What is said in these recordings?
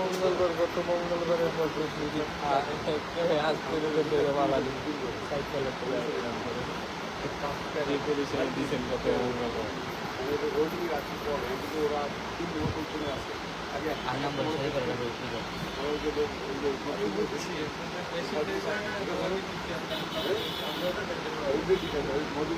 মঙ্গলবার গত মঙ্গলবারে আমরা দুপুরে আজ করে বেরো মালা সাইকেলে চলে আসলাম কাজকারি পরিচয় দিয়েছেন কত আর নাম্বার শেয়ার করে রাখো ঠিক আছে গত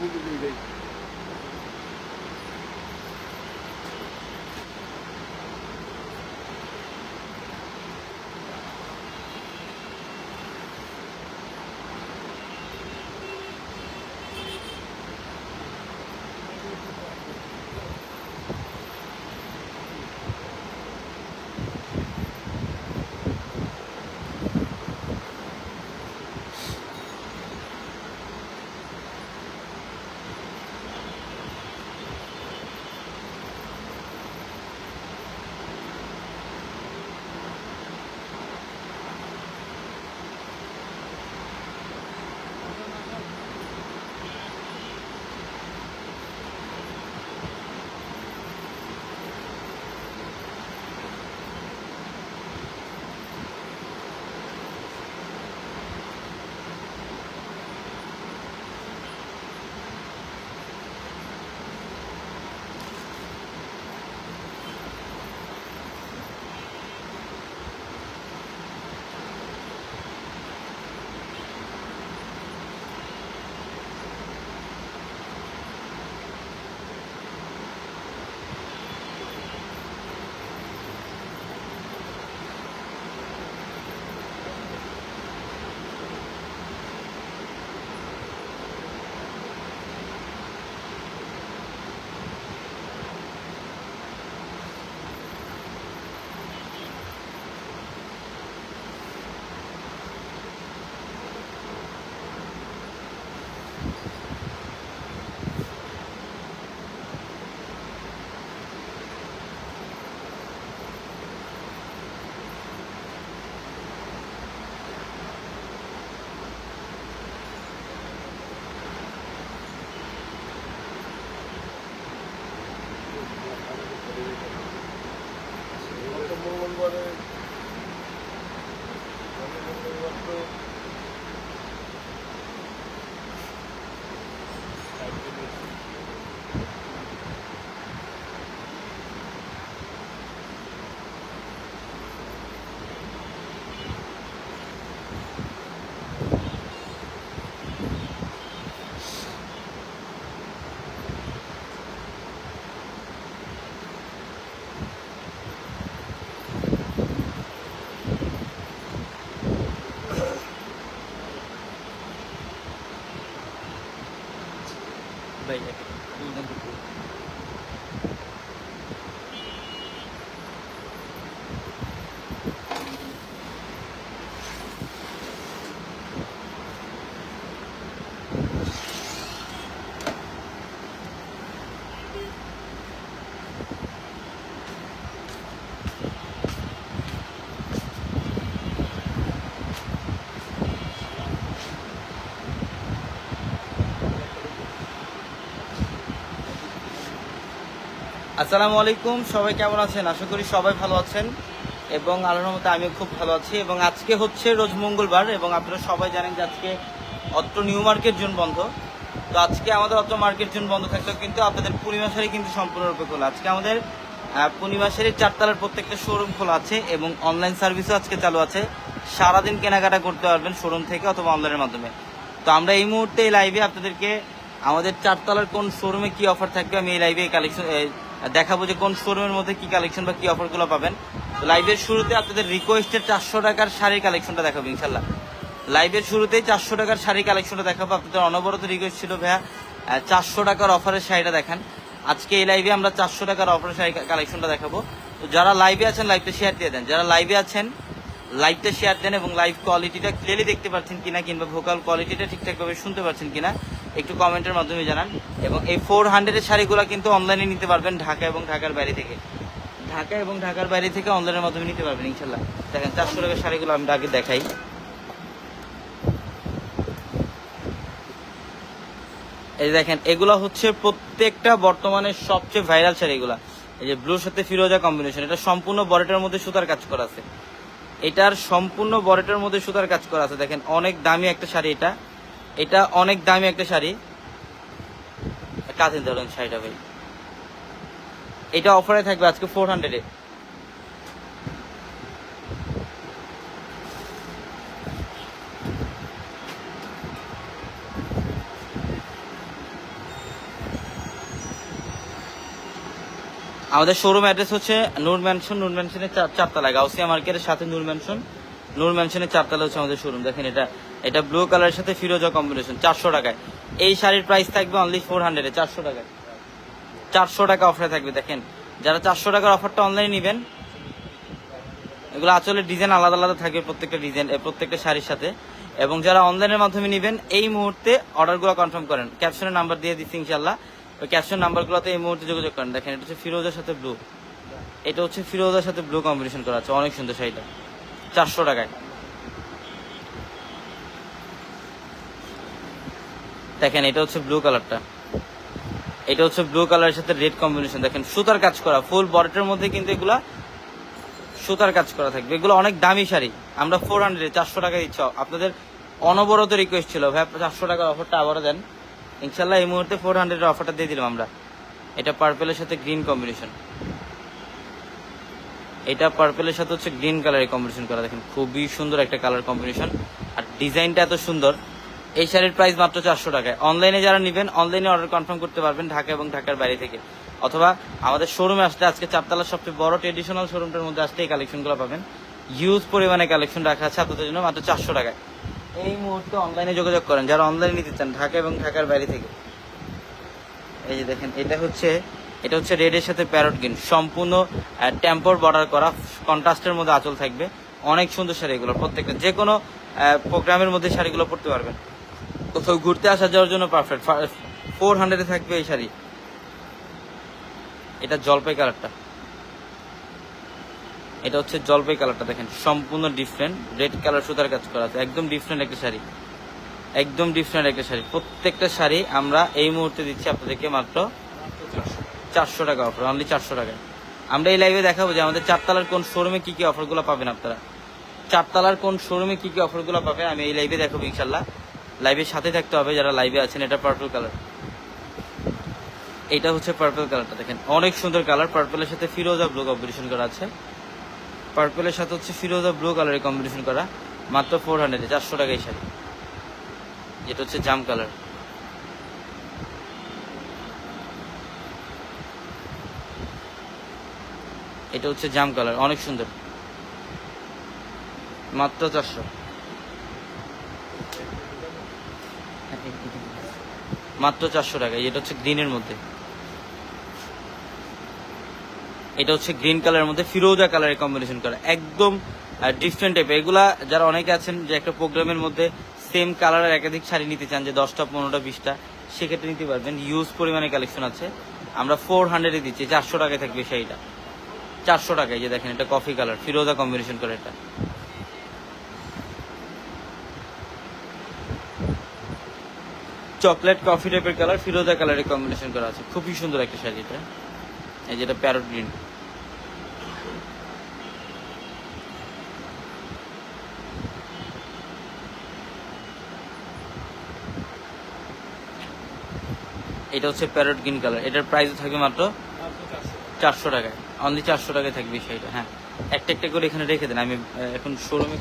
মঙ্গলবারে গত মঙ্গলবার তো ভাই আসসালামু আলাইকুম, সবাই কেমন আছেন? আশা করি সবাই ভালো আছেন এবং আল্লাহর মতো আমিও খুব ভালো আছি এবং আজকে হচ্ছে রোজ মঙ্গলবার এবং আপনারা সবাই জানেন যে আজকে অত্র নিউ মার্কেট জোন বন্ধ। তো আজকে আমাদের অত্র মার্কেট জোন বন্ধ থাকলেও কিন্তু আপনাদের পূর্ণিমা কিন্তু সম্পূর্ণরূপে খোলা। আজকে আমাদের পূর্ণিমা চারতলার প্রত্যেকটা শোরুম খোলা আছে এবং অনলাইন সার্ভিসও আজকে চালু আছে। সারাদিন কেনাকাটা করতে পারবেন শোরুম থেকে অথবা অনলাইনের মাধ্যমে। তো আমরা এই মুহূর্তে এই লাইভে আপনাদেরকে আমাদের চারতলার কোন শোরুমে কি অফার থাকবে আমি এই লাইভে কালেকশন দেখাবো যে কোন শোরুমের মধ্যে কি কালেকশন বা কি অফারগুলো পাবেন। লাইভের শুরুতে আপনাদের রিকোয়েস্টের চারশো টাকার শাড়ির কালেকশনটা দেখাবো ইনশাল্লাহ। লাইভের শুরুতেই চারশো টাকার শাড়ি কালেকশনটা দেখাবো। আপনাদের অনবরত রিকোয়েস্ট ছিল ভাইয়া চারশো টাকার অফারের শাড়িটা দেখান। আজকে এই লাইভে আমরা চারশো টাকার অফারের শাড়ি কালেকশনটা দেখাবো। তো যারা লাইভে আছেন লাইভটা শেয়ার দিয়ে দেন। যারা লাইভে আছেন লাইভটা শেয়ার দেন এবং লাইভ কোয়ালিটিটা ক্লিয়ারলি দেখতে পাচ্ছেন কিনা কিংবা ভোকাল কোয়ালিটিটা ঠিকঠাকভাবে শুনতে পাচ্ছেন কিনা একটু কমেন্টের মাধ্যমে জানান। এবং এই ফোর হান্ড্রেডের শাড়িগুলো কিন্তু অনলাইনে নিতে পারবেন ঢাকা এবং ঢাকার বাইরে থেকে। ঢাকা এবং ঢাকার বাইরে থেকে অনলাইনের মাধ্যমে নিতে পারবেন ইনশাল্লাহ দেখেন, চারশো টাকার শাড়িগুলো আমি আগে দেখাই। এই দেখেন, এগুলো হচ্ছে প্রত্যেকটা বর্তমানে সবচেয়ে ভাইরাল শাড়ি এগুলা এই যে ব্লুর সাথে ফিরোজা কম্বিনেশন এটা সম্পূর্ণ বরেটের মধ্যে সুতার কাজ করা আছে। এটার সম্পূর্ণ বরেটের মধ্যে সুতার কাজ করা আছে। দেখেন, অনেক দামি একটা শাড়ি এটা। এটা অনেক দামি একটা শাড়ি। কাঁথে ধরেন শাড়িটা ভাই। এটা অফারে থাকবে আজকে ফোর হান্ড্রেডে আমাদের শোরুম অ্যাড্রেস হচ্ছে নূর ম্যানশন নূর ম্যানশনের চার- চারতলা গাউসিয়া মার্কেটের সাথে নূর ম্যানশন নূর ম্যানশনের চারতলা হচ্ছে আমাদের শোরুম দেখেন এটা এটা ব্লু কালারের সাথে ফিরোজা কম্বিনেশন চারশো টাকায়। এই শাড়ির প্রাইস থাকবে অনলি ফোর হান্ড্রেডে চারশো টাকায়। চারশো টাকা অফারে থাকবে, দেখেন। যারা চারশো টাকার অফারটা অনলাইনে নেবেন, এগুলো আসলে ডিজাইন আলাদা আলাদা থাকবে প্রত্যেকটা ডিজাইন প্রত্যেকটা শাড়ির সাথে। এবং যারা অনলাইনের মাধ্যমে নেবেন, এই মুহূর্তে অর্ডারগুলো কনফার্ম করেন। ক্যাপশনের নাম্বার দিয়ে দিচ্ছি ইনশাল্লাহ ওই ক্যাপশন নাম্বারগুলোতে এই মুহূর্তে যোগাযোগ করেন। দেখেন, এটা হচ্ছে ফিরোজার সাথে ব্লু এটা হচ্ছে ফিরোজার সাথে ব্লু কম্বিনেশন করা আছে, অনেক সুন্দর শাড়িটা। চারশো টাকায়। দেখেন, এটা হচ্ছে ব্লু কালারটা এটা হচ্ছে ব্লু কালারের সাথে রেড কম্বিনেশন দেখেন, সুতার কাজ করা ফুল বডিটার মধ্যে কিন্তু এগুলা সুতার কাজ করা থাকবে। এগুলো অনেক দামি শাড়ি। আমরা ফোর হান্ড্রেড চারশো টাকা দিচ্ছ। আপনাদের অনবরত রিকোয়েস্ট ছিল, ভাই চারশো টাকার অফারটা আবারও দেন। ইনশাল্লাহ এই মুহূর্তে ফোর হান্ড্রেডের অফারটা দিয়ে দিলাম আমরা। এটা পার্পেলের সাথে গ্রিন কম্বিনেশন এটা পার্পেলের সাথে হচ্ছে গ্রিন কালারের কম্বিনেশন করা। দেখেন, খুবই সুন্দর একটা কালার কম্বিনেশন আর ডিজাইনটা এত সুন্দর। এই শাড়ির প্রাইস মাত্র চারশো টাকায়। অনলাইনে যারা নেবেন অনলাইনে অর্ডার কনফার্ম করতে পারবেন ঢাকা এবং ঢাকার বাইরে থেকে। অথবা আমাদের শোরুমে আসলে আজকে চারতলার সবচেয়ে বড় ট্রেডিশনাল শোরুমটার মধ্যে আসলে এই কালেকশনগুলো পাবেন। হিউজ পরিমাণে কালেকশন রাখা আছে আপনাদের জন্য, মাত্র চারশো টাকায়। এই মুহূর্তে অনলাইনে যোগাযোগ করেন, যারা অনলাইনে নিতে চান, ঢাকা এবং ঢাকার বাইরে থেকে। এই যে দেখেন, এটা হচ্ছে এটা হচ্ছে রেডের সাথে প্যারট গ্রিন সম্পূর্ণ টেম্পোর বর্ডার করা কন্ট্রাস্টের মধ্যে আঁচল থাকবে। অনেক সুন্দর শাড়ি এগুলো, প্রত্যেকটা যে কোনো প্রোগ্রামের মধ্যে শাড়িগুলো পরতে পারবেন। কোথাও ঘুরতে আসা যাওয়ার জন্য পারফেক্ট ফোর হান্ড্রেডে থাকবে এই শাড়ি। এটা জলপাই কালারটা এটা হচ্ছে জলপাই কালারটা দেখেন, সম্পূর্ণ ডিফারেন্ট রেড কালার সুতার কাজ করা আছে, একদম ডিফারেন্ট একটা শাড়ি। একদম ডিফারেন্ট একটা শাড়ি। প্রত্যেকটা শাড়ি আমরা এই মুহূর্তে দিচ্ছি আপনাদেরকে মাত্র চারশো টাকা অফার অনলি চারশো টাকায়। আমরা এই লাইভে দেখাবো যে আমাদের চারতলার কোন শোরুমে কি কি অফারগুলো পাবেন আপনারা। চারতলার কোন শোরুমে কি কি অফারগুলো পাবেন আমি এই লাইভে দেখাবো ইনশাল্লাহ লাইভের সাথে থাকতে হবে, যারা লাইভে আছেন, এটা পার্পল কালার এটা হচ্ছে পার্পল কালারটা দেখেন, অনেক সুন্দর কালার পার্পলের সাথে ফিরোজা ব্লু কম্বিনেশন করা আছে। পার্পলের সাথে হচ্ছে ফিরোজা ব্লু কালারের কম্বিনেশন করা। মাত্র ফোর হান্ড্রেডে চারশো টাকা এই শাড়ি হচ্ছে জাম কালার এটা হচ্ছে জাম কালার অনেক সুন্দর। মাত্র চারশো। মাত্র চারশো টাকা, এটা হচ্ছে গ্রিনের মধ্যে। এটা হচ্ছে গ্রিন কালারের মধ্যে ফিরোজা কালারের কম্বিনেশন করা। একদম ডিফারেন্ট টাইপের এগুলা যারা অনেকে আছেন, যে একটা প্রোগ্রামের মধ্যে সেম কালারের একাধিক শাড়ি নিতে চান, যে দশটা, পনেরোটা, বিশটা, সেক্ষেত্রে নিতে পারবেন। ইউজ পরিমাণে কালেকশন আছে। আমরা ফোর হান্ড্রেডে দিচ্ছি, চারশো টাকায় থাকবে শাড়িটা। চারশো টাকায় যে দেখেন, এটা কফি কালার ফিরোজা কম্বিনেশন করে এটা। চকলেট, কফি টাইপের কালার ফিরোজা কালারের কম্বিনেশন করা আছে। খুবই সুন্দর একটা শাড়ি এটা। এই যেটা প্যারট গ্রিন এটা হচ্ছে প্যারট গ্রিন কালার এটার প্রাইস থাকবে মাত্র চারশো টাকায়। অনলি চারশো টাকায় থাকবে সেইটা হ্যাঁ। একটা একটা করে এখানে রেখে দেন। আমি এখন শোরুমে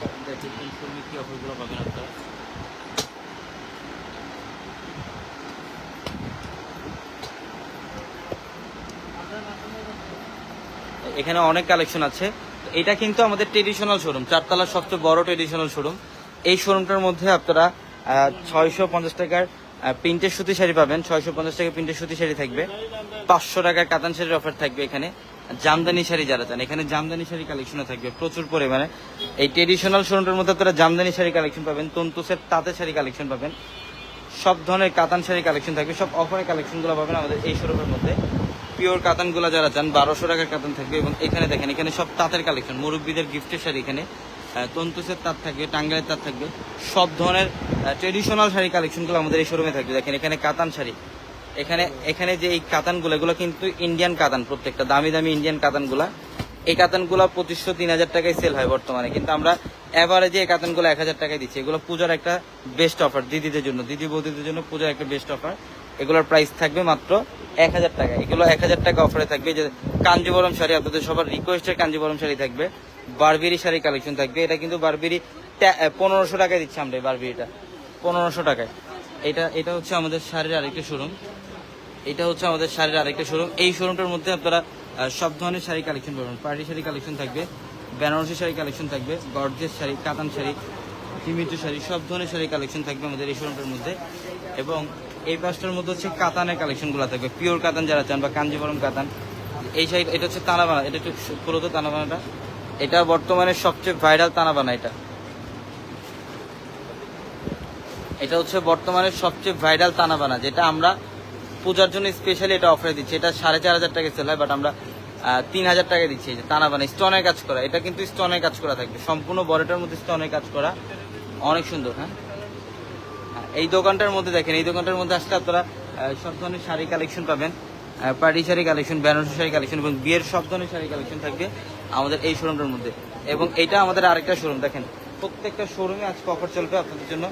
শোরুমে কি অফারগুলো পাবেন আপনারা এখানে অনেক কালেকশন আছে। এটা কিন্তু আমাদের ট্রেডিশনাল শোরুম চারতলার সবচেয়ে বড় ট্রেডিশনাল শোরুম এই শোরুমটার মধ্যে আপনারা ছয়শো পঞ্চাশ টাকার প্রিন্টের সুতি শাড়ি পাবেন। ছয়শো পঞ্চাশ টাকা প্রিন্টের সুতি শাড়ি থাকবে। পাঁচশো টাকার কাতান শাড়ির অফার থাকবে এখানে। জামদানি শাড়ি যারা চান, এখানে জামদানি শাড়ি কালেকশনও থাকবে প্রচুর পরিমাণে। এই ট্রেডিশনাল শোরুমটার মধ্যে আপনারা জামদানি শাড়ি কালেকশন পাবেন, তন্তুসের তাঁতের শাড়ি কালেকশন পাবেন। সব ধরনের কাতান শাড়ি কালেকশন থাকবে। সব অফারের কালেকশনগুলো পাবেন আমাদের এই শোরুমের মধ্যে। পিওর কাতানগুলো যারা চান, বারোশো টাকার কাতান থাকবে এবং এখানে দেখেন, এখানে সব তাঁতের কালেকশন মুরব্বীদের গিফটের শাড়ি এখানে। তন্তুসের তাঁত থাকবে টাঙ্গাইয়ের তাঁত থাকবে। সব ধরনের ট্রেডিশনাল শাড়ি কালেকশনগুলো আমাদের এই শোরুমে থাকবে। দেখেন, এখানে কাতান শাড়ি। এখানে এখানে যে এই কাতানগুলো, এগুলো কিন্তু ইন্ডিয়ান কাতান প্রত্যেকটা, দামি দামি ইন্ডিয়ান কাতানগুলা। এই কাতানগুলো পঁচিশশো, তিন হাজার টাকায় সেল হয় বর্তমানে। কিন্তু আমরা এভারেজে এই কাতানগুলো এক হাজার টাকায় দিচ্ছি। এগুলো পূজার একটা বেস্ট অফার দিদিদের জন্য, দিদি বৌদিদের জন্য পূজার একটা বেস্ট অফার এগুলোর প্রাইস থাকবে মাত্র এক হাজার টাকা। এগুলো এক হাজার টাকা অফারে থাকবে। যে কাঞ্জিবরম শাড়ি, আপনাদের সবার রিকোয়েস্টের কাঞ্জিবরম শাড়ি থাকবে। বারবেরি শাড়ি কালেকশন থাকবে। এটা কিন্তু বারবেরি পনেরোশো টাকায় দিচ্ছি আমরা এই বারবেরিটা পনেরোশো টাকায়। এটা এটা হচ্ছে আমাদের শাড়ির আরেকটা শোরুম এটা হচ্ছে আমাদের শাড়ির আরেকটা শোরুম এই শোরুমটার মধ্যে আপনারা সব ধরনের শাড়ি কালেকশন পাবেন। পার্টি শাড়ি কালেকশন থাকবে বেনারসি শাড়ি কালেকশন থাকবে গর্জেস শাড়ি কাতান শাড়ি জিমিচু শাড়ি, সব ধরনের শাড়ি কালেকশন থাকবে আমাদের এই শোরুমটার মধ্যে। এবং এই পাঁচটার মধ্যে হচ্ছে কাতানের কালেকশনগুলো থাকবে। পিওর কাতান যারা চান বা কাঞ্জিবরম কাতান এই সাইড এটা হচ্ছে তানাবানা এটা একটু পুরোতো তানাবানাটা। এটা বর্তমানে সবচেয়ে ভাইরাল তানাবানা এটা। এটা হচ্ছে বর্তমানে সবচেয়ে ভাইরাল তানাবানা যেটা আমরা পূজার জন্য স্পেশালি এটা অফারে দিচ্ছি। এটা সাড়ে চার হাজার টাকা সেল হয় বাট আমরা তিন হাজার টাকা দিচ্ছি এই যে তানাবানা। কাজ করা এটা কিন্তু স্টোনের কাজ করা থাকবে। সম্পূর্ণ বড়টার মধ্যে স্টোনের কাজ করা। অনেক সুন্দর হ্যাঁ, এই দোকানটার মধ্যে দেখেন, এই দোকানটার মধ্যে আসলে আপনারা সব ধরনের শাড়ি কালেকশন পাবেন। Party sari collection Benarasi sari collection এবং বিয়ের সব ধরনের শাড়ি কালেকশন থাকবে আমাদের এই শোরুমটার মধ্যে। এবং এটা আমাদের আরেকটা শোরুম দেখেন, প্রত্যেকটা শোরুমে আজকে অফার চলবে আপনাদের জন্য।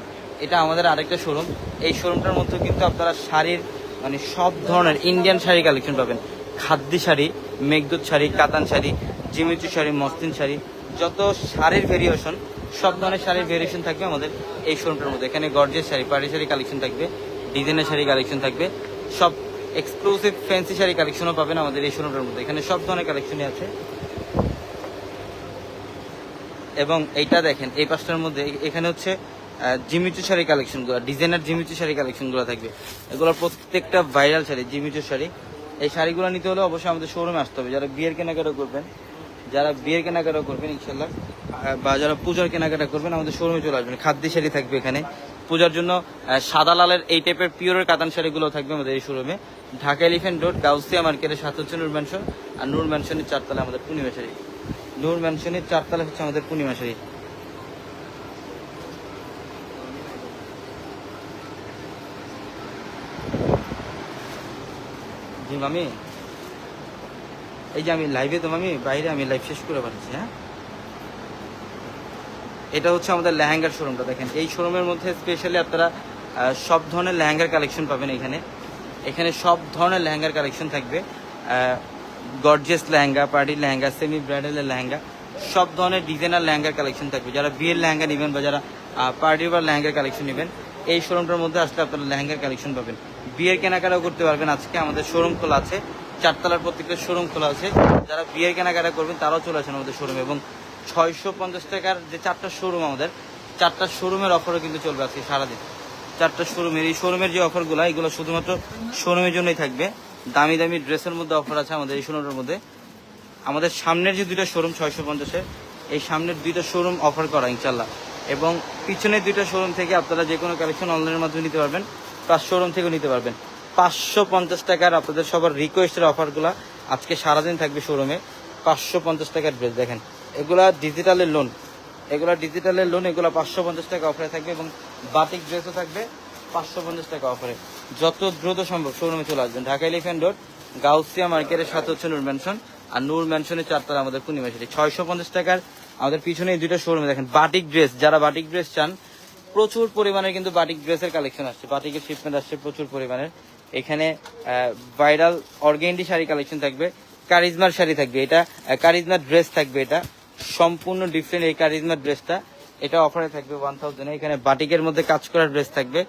এটা আমাদের আরেকটা শোরুম এই শোরুমটার মধ্যে কিন্তু আপনারা শাড়ির মানে সব ধরনের ইন্ডিয়ান শাড়ি কালেকশন পাবেন। খাদ্যি শাড়ি, মেঘদূত শাড়ি, কাতান শাড়ি, জিমিচু শাড়ি মস্তিন শাড়ি যত শাড়ির ভেরিয়েশন সব ধরনের শাড়ির ভেরিয়েশন থাকবে আমাদের এই শোরুমটার মধ্যে। এখানে গর্জের শাড়ি পাড়ি শাড়ি কালেকশন থাকবে ডিজাইনের শাড়ি কালেকশন থাকবে। সব এক্সক্লুসিভ ফ্যান্সি শাড়ি কালেকশনও পাবেন আমাদের এই শোরুমটার মধ্যে। এখানে সব ধরনের কালেকশনই আছে। এবং এইটা দেখেন, এই পাঁচটার মধ্যে এখানে হচ্ছে জিমিচু শাড়ি কালেকশনগুলো ডিজাইনার জিমিচু শাড়ি কালেকশনগুলো থাকবে। এগুলো প্রত্যেকটা ভাইরাল শাড়ি, জিমিচু শাড়ি। এই শাড়িগুলো নিতে হলে অবশ্যই আমাদের শোরুমে আসতে হবে। যারা বিয়ের কেনাকাটা করবেন যারা বিয়ের কেনাকাটা করবেন ইনশাল্লাহ বা যারা পূজার কেনাকাটা করবেন, আমাদের শোরুমে চলে আসবেন। খাদ্য শাড়ি থাকবে এখানে। পূজার জন্য সাদা লালের এই টাইপের পিওরের কাতান শাড়িগুলো থাকবে আমাদের এই শোরুমে ঢাকা এলিফেন্ট রোড গাউসিয়া মার্কেটের সাথে হচ্ছে নূর ম্যানশন আর নূর ম্যানশনের চারতলা আমাদের পূর্ণিমা শাড়ি। নূর ম্যানশনের চারতলা হচ্ছে আমাদের পূর্ণিমা শাড়ি। জি মামি? এই যে আমি লাইভে তো আমি বাইরে আমি লাইভ শেষ করে পাচ্ছি হ্যাঁ? এটা হচ্ছে আমাদের লেহেঙ্গার শোরুমটা দেখেন। এই শোরুমের মধ্যে স্পেশালি আপনারা সব ধরনের লেহেঙ্গার কালেকশন পাবেন এখানে। এখানে সব ধরনের লেহেঙ্গার কালেকশন থাকবে। Gorgeous lehenga party lehenga semi ব্রাইডালের lehenga, সব ধরনের ডিজাইনার লেহেঙ্গার কালেকশন থাকবে। যারা বিয়ের লেহেঙ্গা নেবেন বা যারা পার্টি বা লেহেঙ্গার কালেকশন নেবেন, এই শোরুমটার মধ্যে আসলে আপনারা লেহেঙ্গার কালেকশন পাবেন। বিয়ের কেনাকাটাও করতে পারবেন। আজকে আমাদের শোরুম খোলা আছে। চারতলার প্রত্যেকটা শোরুম খোলা আছে। যারা বিয়ের কেনাকাটা করবেন, তারাও চলে আসেন আমাদের শোরুমে এবং ছয়শো পঞ্চাশ টাকার যে চারটা শোরুম আমাদের, চারটা শোরুমের অফারও কিন্তু চলবে আজকে সারাদিন। চারটা শোরুমের এই শোরুমের যে অফারগুলো এগুলো শুধুমাত্র শোরুমের জন্যই থাকবে। দামি দামি ড্রেসের মধ্যে অফার আছে আমাদের এই শোরুমের মধ্যে। আমাদের সামনের যে দুইটা শোরুম ছয়শো পঞ্চাশের, এই সামনের দুইটা শোরুম অফার করা ইনশাল্লাহ এবং পিছনের দুইটা শোরুম থেকে আপনারা যে কোনো কালেকশন অনলাইনের মাধ্যমে নিতে পারবেন প্লাস শোরুম থেকেও নিতে পারবেন। পাঁচশো পঞ্চাশ টাকার আপনাদের সবার রিকোয়েস্টের অফারগুলো আজকে সারাদিন থাকবে শোরুমে পাঁচশো পঞ্চাশ টাকার ড্রেস দেখেন। এগুলা ডিজিটালের লোন এগুলা ডিজিটালের লোন এগুলো পাঁচশো পঞ্চাশ টাকা অফারে থাকবে এবং বাটিক ড্রেসও থাকবে পাঁচশো পঞ্চাশ টাকা অফারে যত দ্রুত সম্ভব শোরুমে চলে আসবেন। ঢাকা এলিফ্যান্ট রোড গাউসিয়া মার্কেটের সাথে হচ্ছে নূর ম্যানশন আর নূর ম্যানশনের চারতলা আমাদের পূর্ণিমা সেটি ছয়শো পঞ্চাশ টাকার আমাদের পিছনে এই দুইটা শোরুমে দেখেন। বাটিক ড্রেস যারা বাটিক ড্রেস চান, প্রচুর পরিমাণে কিন্তু বাটিক ড্রেসের কালেকশন আসছে। বাটিকের শিপমেন্ট আসছে প্রচুর পরিমাণের। এখানে ভাইরাল অর্গেন্ডি শাড়ি কালেকশন থাকবে কারিজমার শাড়ি থাকবে, এটা কারিজমার ড্রেস থাকবে এটা, সম্পূর্ণ ডিফারেন্ট এই কারিজমার ড্রেসটা এটা অফারে থাকবে ওয়ান থাউজেন্ড এখানে বাটিকের মধ্যে কাজ করার ড্রেস থাকবে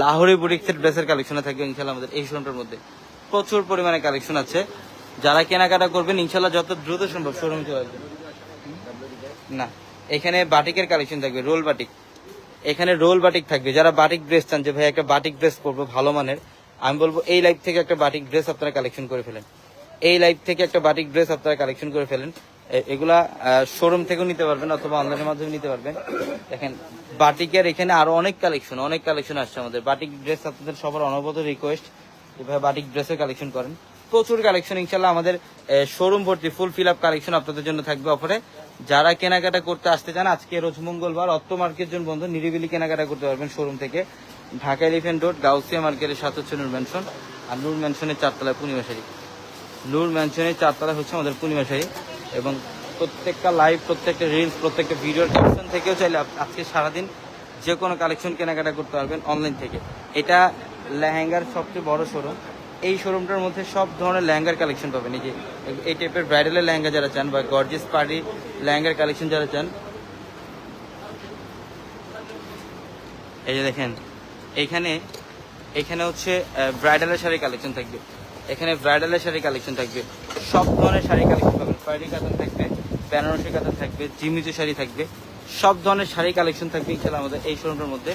লাহোরি বুটিক্সের ড্রেসের কালেকশন থাকবে ইনশাল্লাহ আমাদের এই শোরুমটার মধ্যে। প্রচুর পরিমাণে কালেকশন আছে। যারা কেনাকাটা করবেন, ইনশাল্লাহ যত দ্রুত সম্ভব শোরুমে চলে আসবেন। না। এখানে বাটিকের কালেকশন থাকবে রোল বাটিক এখানে রোল বাটিক থাকবে। যারা বাটিক ড্রেস চান, যে ভাই একটা বাটিক ড্রেস পরবো, ভালো মানের আমি বলব, এই লাইফ থেকে একটা বাটিক ড্রেস আপনারা কালেকশন করে ফেলেন। এই লাইফ থেকে একটা বাটিক ড্রেস আপনারা কালেকশন করে ফেলেন। এগুলা শোরুম থেকেও নিতে পারবেন অথবা অনলাইনের মাধ্যমে নিতে পারবেন। দেখেন, বাটিকের এখানে আরও অনেক কালেকশন অনেক কালেকশন আসছে আমাদের। বাটিক ড্রেস আপনাদের সবার অনবত রিকোয়েস্ট এভাবে বাটিক ড্রেসের কালেকশন করেন। প্রচুর কালেকশন ইনশাল্লাহ আমাদের শোরুম ভর্তি ফুল ফিল আপ কালেকশন আপনাদের জন্য থাকবে অফারে যারা কেনাকাটা করতে আসতে চান, আজকে রোজ মঙ্গলবার অত্ত মার্কেট জন বন্ধ, নিরিবিলি কেনাকাটা করতে পারবেন শোরুম থেকে। ঢাকা এলিফেন্ট রোড, গাউসিয়া মার্কেটের সাথে হচ্ছে নূর ম্যানশন আর নূর ম্যানশনের চারতলায় পূর্ণিমা শাড়ি নূর ম্যানশনের চারতলায় হচ্ছে আমাদের পূর্ণিমা শাড়ি এবং প্রত্যেকটা লাইভ প্রত্যেকটা রিলস প্রত্যেকটা ভিডিওর ক্যাপশন থেকেও চাইলে আজকে সারাদিন যে কোনো কালেকশন কেনাকাটা করতে পারবেন অনলাইন থেকে। এটা লেহেঙ্গার সবচেয়ে বড় শোরুম এই শোরুমটার মধ্যে সব ধরনের লেহেঙ্গার কালেকশন পাবেন। এই যে, এই টাইপের ব্রাইডালের লেহেঙ্গা যারা চান বা গর্জেস পার্টি লেহেঙ্গার কালেকশন যারা চান, এই যে দেখেন এইখানে এখানে হচ্ছে ব্রাইডালের শাড়ি কালেকশন থাকবে। এখানে ব্রাইডালের শাড়ি কালেকশন থাকবে। সব ধরনের শাড়ি কালেকশন পাবেন পার্টি কাতান থাকবে বেনারসি কাতান থাকবে জিমিচু শাড়ি থাকবে। সব ধরনের শাড়ি কালেকশন থাকবে ইনশাল্লাহ আমাদের এই শোরুমটার মধ্যে।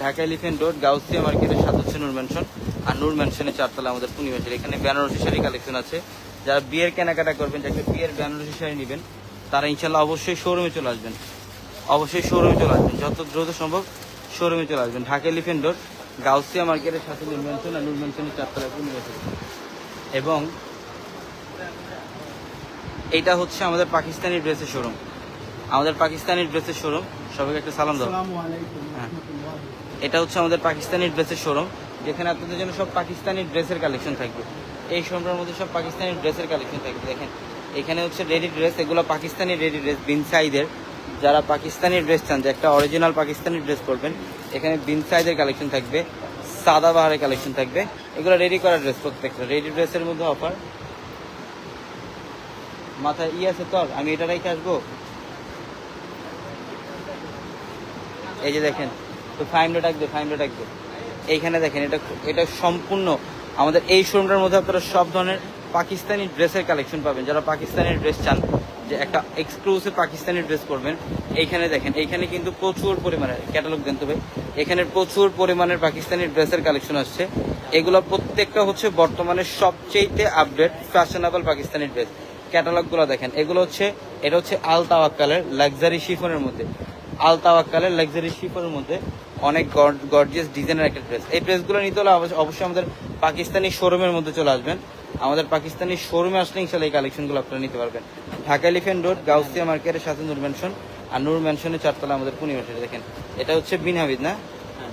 ঢাকা এলিফেন্ট রোড গাউসিয়া মার্কেটের সাথে হচ্ছে নূর ম্যানশন আর নূর ম্যানশনের চারতলা আমাদের পূর্ণিমা এখানে বেনারসি শাড়ি কালেকশন আছে। যারা বিয়ের কেনাকাটা করবেন যাকে বিয়ের বেনারসি শাড়ি নেবেন, তারা ইনশাল্লাহ অবশ্যই শোরুমে চলে আসবেন। অবশ্যই শোরুমে চলে আসবেন। যত দ্রুত সম্ভব শোরুমে চলে আসবেন। ঢাকা এলিফেন্ট রোড গাউসিয়া মার্কেটের সাথে নূর ম্যানশন আর নূর ম্যানশনের চারতলা এবং এইটা হচ্ছে আমাদের পাকিস্তানি ড্রেসের শোরুম আমাদের পাকিস্তানি ড্রেসের শোরুম সবাইকে একটা সালাম দাও। হ্যাঁ। এটা হচ্ছে আমাদের পাকিস্তানি ড্রেসের শোরুম যেখানে আপনাদের জন্য সব পাকিস্তানি ড্রেসের কালেকশন থাকবে। এই শোরুমটার মধ্যে সব পাকিস্তানি ড্রেসের কালেকশন থাকবে। দেখেন এখানে হচ্ছে রেডি ড্রেস এগুলো পাকিস্তানি রেডি ড্রেস বিন সাইদের যারা পাকিস্তানি ড্রেস চান, যে একটা অরিজিনাল পাকিস্তানি ড্রেস পরবেন, এখানে বিন সাইজের কালেকশন থাকবে, সাদা বাহারের কালেকশন থাকবে, এগুলো রেডি করা ড্রেস প্রত্যেকটা। রেডি ড্রেসের মধ্যে অফার মাথায় ই আছে তোর আমি এটা রেখে আসব? এই যে দেখেন, তো ফাইমটা ডাকবে ফাইমটা ডাকবে এইখানে দেখেন, এটা এটা সম্পূর্ণ আমাদের এই শোরুমটার মধ্যে আপনারা সব ধরনের পাকিস্তানি ড্রেসের কালেকশন পাবেন। যারা পাকিস্তানি ড্রেস চান যে একটা এক্সক্লুসিভ পাকিস্তানি ড্রেস করবেন এইখানে দেখেন, এইখানে কিন্তু প্রচুর পরিমাণে ক্যাটালগ দেন তবে এখানে প্রচুর পরিমাণের পাকিস্তানি ড্রেসের কালেকশন আসছে। এগুলো প্রত্যেকটা হচ্ছে বর্তমানে সবচেয়ে আপডেট ফ্যাশনেবল পাকিস্তানি ড্রেস ক্যাটালগুলো দেখেন, এগুলো হচ্ছে, এটা হচ্ছে আল তাওয়াক্কালের লাক্সারি শিফনের মধ্যে। আল তাওয়াক্কালের লাক্সারি শিফনের মধ্যে অনেক গর্জিয়াস ডিজাইনের একটা ড্রেস এই ড্রেসগুলো নিতে হলে অবশ্য- অবশ্যই আমাদের পাকিস্তানি শোরুমের মধ্যে চলে আসবেন। আমাদের পাকিস্তানি শোরুমে আসলে ইনশাল্লাহ এই কালেকশনগুলো আপনারা নিতে পারবেন। ঢাকা এলিফেন্ট রোড গাউসিয়া মার্কেটের সাথে নূর ম্যানশন আর নূর ম্যানশনের চারতলা আমাদের পূর্ণিমাসে দেখেন। এটা হচ্ছে বিন হামিদ না?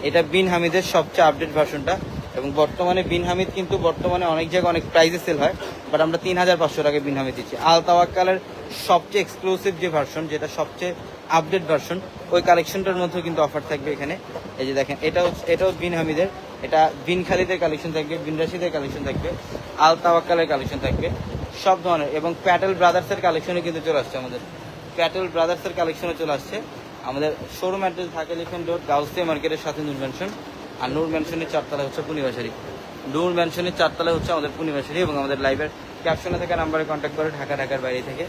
এটা বিন হামিদের সবচেয়ে আপডেট ভার্সনটা এবং বর্তমানে বিন হামিদ কিন্তু বর্তমানে অনেক জায়গায় অনেক প্রাইসে সেল হয় বাট আমরা তিন হাজার পাঁচশো টাকায় বিন হামিদ দিচ্ছি। আল তাওয়াক্কালের সবচেয়ে এক্সক্লুসিভ যে ভার্সন যেটা সবচেয়ে আপডেট ভার্সন ওই কালেকশনটার মধ্যে কিন্তু অফার থাকবে এখানে। এই যে দেখেন এটা হচ্ছে এটাও বিন হামিদের এটা বিন খালিদের কালেকশন থাকবে বিন রাশিদের কালেকশন থাকবে আল তাওয়াক্কালের কালেকশন থাকবে। সব ধরনের, এবং প্যাটেল ব্রাদার্সের কালেকশনে কিন্তু চলে আসছে আমাদের। প্যাটেল ব্রাদার্সের কালেকশনে চলে আসছে। আমাদের showroom address Dhaka elephant road Gausia মার্কেটের সাথে নূর ম্যানশন আর নূর ম্যানশনের চারতলা হচ্ছে পূর্ণিমাশারি নূর ম্যানশনের চারতলা হচ্ছে আমাদের পূর্ণিমাশারি এবং আমাদের লাইভের ক্যাপশনে থাকা নাম্বারে কন্ট্যাক্ট করে ঢাকা, ঢাকার বাইরে থেকে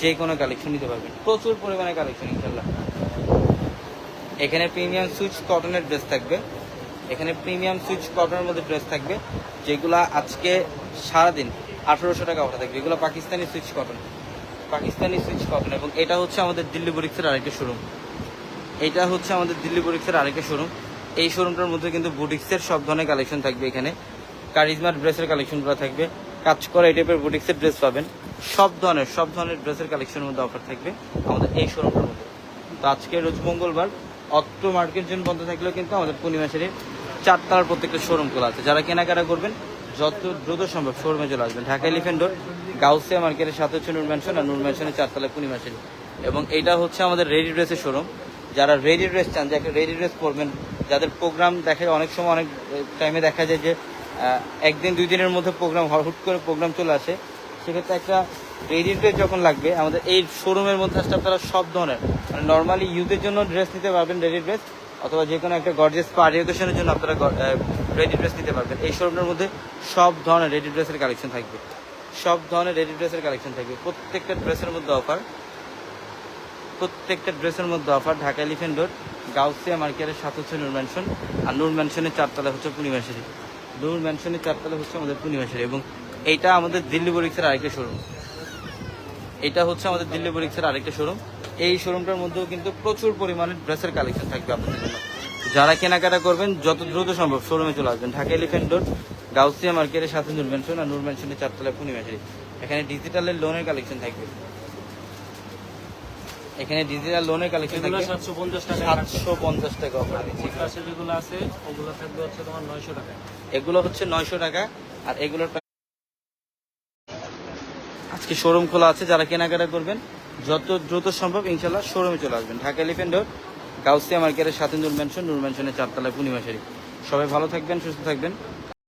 যে কোনো কালেকশন নিতে পারবেন। প্রচুর পরিমাণে কালেকশন ইনশাল্লাহ। এখানে প্রিমিয়াম সুইচ কটনের ড্রেস থাকবে। এখানে প্রিমিয়াম সুইচ কটনের মধ্যে ড্রেস থাকবে, যেগুলা আজকে সারাদিন আঠারোশো টাকা অফার থাকবে এগুলো Pakistani Swiss cotton Pakistani Swiss cotton এবং এটা হচ্ছে আমাদের দিল্লি বুরিক্সের আরেকটা শোরুম এটা হচ্ছে আমাদের দিল্লি বুটিক্সের আরেকটা শোরুম এই শোরুমটার মধ্যে কিন্তু বুটিক্সের সব ধরনের কালেকশন থাকবে এখানে। কারিজমার ড্রেসের কালেকশনগুলো থাকবে। কাজ করা এই টাইপের বুটিক্সের ড্রেস পাবেন। সব ধরনের সব ধরনের ড্রেসের কালেকশনের মধ্যে অফার থাকবে আমাদের এই শোরুমটার মধ্যে। তো আজকে রোজ মঙ্গলবার অত্র মার্কেট জন্য বন্ধ থাকলেও কিন্তু আমাদের পূর্ণিমাসের চারতলার প্রত্যেকটা শোরুম খোলা আছে। যারা কেনাকাটা করবেন যত দ্রুত সম্ভব শোরুমে চলে আসবেন। ঢাকা এলিফেন্ট রোড গাউসিয়া মার্কেটের সাথে হচ্ছে নূর ম্যানশন আর নূর ম্যানশনের চারতলায় পূর্ণিমাসের এবং এইটা হচ্ছে আমাদের রেডি ড্রেসের শোরুম যারা রেডি ড্রেস চান যে একটা রেডি ড্রেস পরবেন, যাদের প্রোগ্রাম দেখে অনেক সময়, অনেক টাইমে দেখা যায় যে একদিন, দুই দিনের মধ্যে প্রোগ্রাম হুট করে প্রোগ্রাম চলে আসে। সেক্ষেত্রে একটা রেডি ড্রেস যখন লাগবে, আমাদের এই শোরুমের মধ্যে আসলে আপনারা সব ধরনের মানে নর্মালি ইউথের জন্য ড্রেস নিতে পারবেন রেডি ড্রেস অথবা যে কোনো একটা গর্জেস পার্টি ওকেশনের জন্য আপনারা রেডি ড্রেস নিতে পারবেন। এই শোরুমের মধ্যে সব ধরনের রেডি ড্রেসের কালেকশন থাকবে। সব ধরনের রেডি ড্রেসের কালেকশন থাকবে। প্রত্যেকটা ড্রেসের মধ্যে অফার প্রত্যেকটা ড্রেসের মধ্যে offer Dhaka elephant road Gausia মার্কেটের সাথে হচ্ছে নূর ম্যানশন আর নূর ম্যানশনের চারতলা হচ্ছে পূর্ণিমাশারি নূর ম্যানশনের চারতলা হচ্ছে আমাদের পূর্ণিমাশারি এবং এইটা আমাদের দিল্লি বরিক্সের আরেকটা শোরুম এটা হচ্ছে আমাদের দিল্লি বরিক্সের আরেকটা শোরুম এই শোরুমটার মধ্যেও কিন্তু প্রচুর পরিমাণে ড্রেসের কালেকশন থাকবে আপনাদের জন্য। যারা কেনাকাটা করবেন যত দ্রুত সম্ভব শোরুমে চলে আসবেন। ঢাকা এলিফেন্ট রোড গাউসিয়া মার্কেটের সাথে নূর ম্যানশন আর নূর ম্যানশনের চারতলায় পূর্ণিমাশারি এখানে ডিজিটালের লোনের কালেকশন থাকবে। এখানে ডিজিটাল লোনের কালেকশন থাকবে। সাতশো পঞ্চাশ টাকা সাতশো পঞ্চাশ টাকা অফার দিচ্ছি। যেগুলো আছে ওগুলো থাকবে হচ্ছে তোমার নয়শো টাকা এগুলো হচ্ছে নয়শো টাকা আর এগুলোর আজকে শোরুম খোলা আছে, যারা কেনাকাটা করবেন, যত দ্রুত সম্ভব ইনশাল্লাহ শোরুমে চলে আসবেন। ঢাকা এলিফেন্ট রোড গাউসিয়া মার্কেটের সাথে নূর ম্যানশন নূর ম্যানশনের চারতলায় পূর্ণিমা শাড়ি সবাই ভালো থাকবেন, সুস্থ থাকবেন।